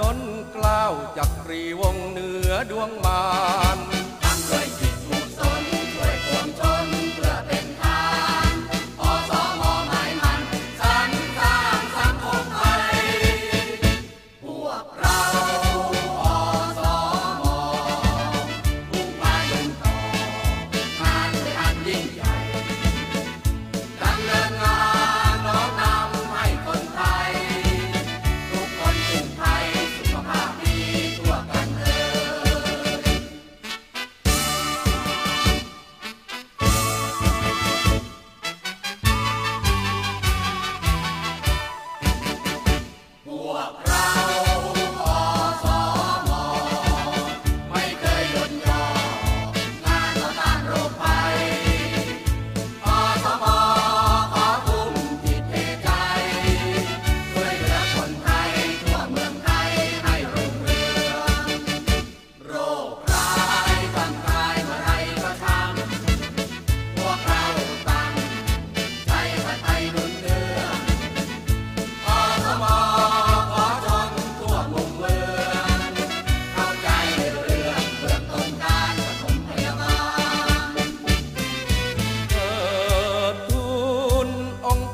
ล้นกล้าวจักรีวงเหนือดวงมาน